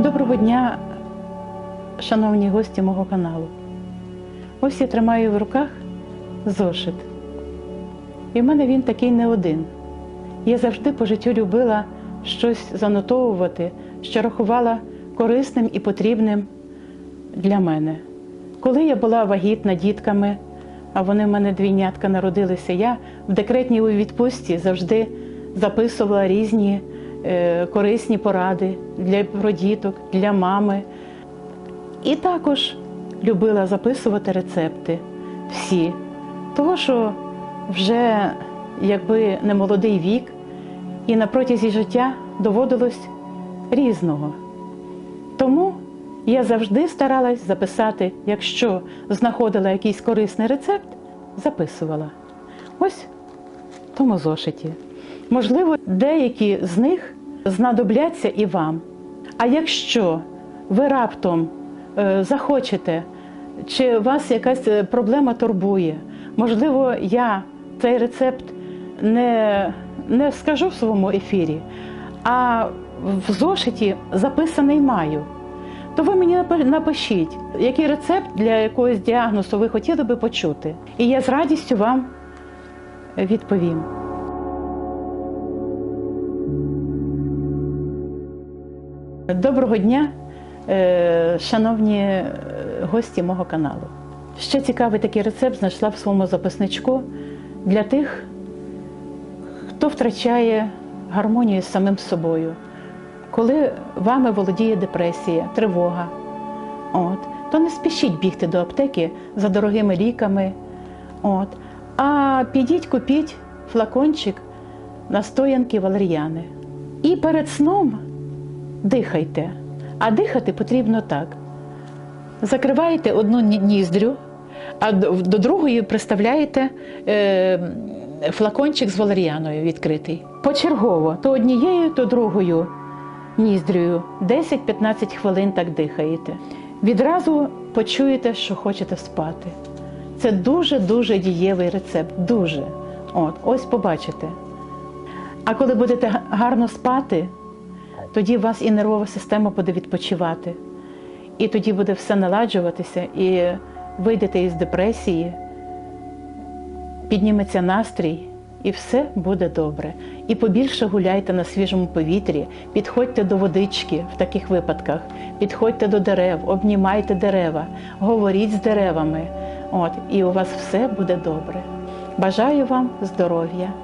Доброго дня, шановні гості мого каналу. Ось я тримаю в руках зошит. І в мене він такий не один. Я завжди по життю любила щось занотовувати, що рахувала корисним і потрібним для мене. Коли я була вагітна дітками, а вони в мене двійнятка народилися, я в декретній відпустці завжди записувала різні корисні поради для діток, для мами. І також любила записувати рецепти всі. Того, що вже якби не молодий вік, і на протязі життя доводилось різного. Тому я завжди старалась записати, якщо знаходила якийсь корисний рецепт, записувала. Ось в тому зошиті. Можливо, деякі з них знадобляться і вам. А якщо ви раптом е, захочете, чи вас якась е, проблема турбує, можливо, я цей рецепт не, не скажу в своєму ефірі, а в зошиті записаний маю. То ви мені напишіть, який рецепт для якогось діагнозу ви хотіли би почути. І я з радістю вам відповім. Доброго дня, е, шановні е, гості мого каналу. Ще цікавий такий рецепт знайшла в своєму записничку для тих, хто втрачає гармонію з самим собою. Коли вами володіє депресія, тривога, от, то не спішіть бігти до аптеки за дорогими ліками. От, а підіть купіть флакончик настоянки валер'яни. І перед сном дихайте. А дихати потрібно так. Закриваєте одну ніздрю, а до другої приставляєте е, флакончик з валеріаною відкритий. Почергово, то однією, то другою ніздрю. 10-15 хвилин так дихаєте. Відразу почуєте, що хочете спати. Це дуже-дуже дієвий рецепт. Дуже. От, ось побачите. А коли будете гарно спати, тоді у вас і нервова система буде відпочивати. І тоді буде все наладжуватися, і вийдете із депресії, підніметься настрій, і все буде добре. І побільше гуляйте на свіжому повітрі, підходьте до водички в таких випадках, підходьте до дерев, обнімайте дерева, говоріть з деревами. От, і у вас все буде добре. Бажаю вам здоров'я,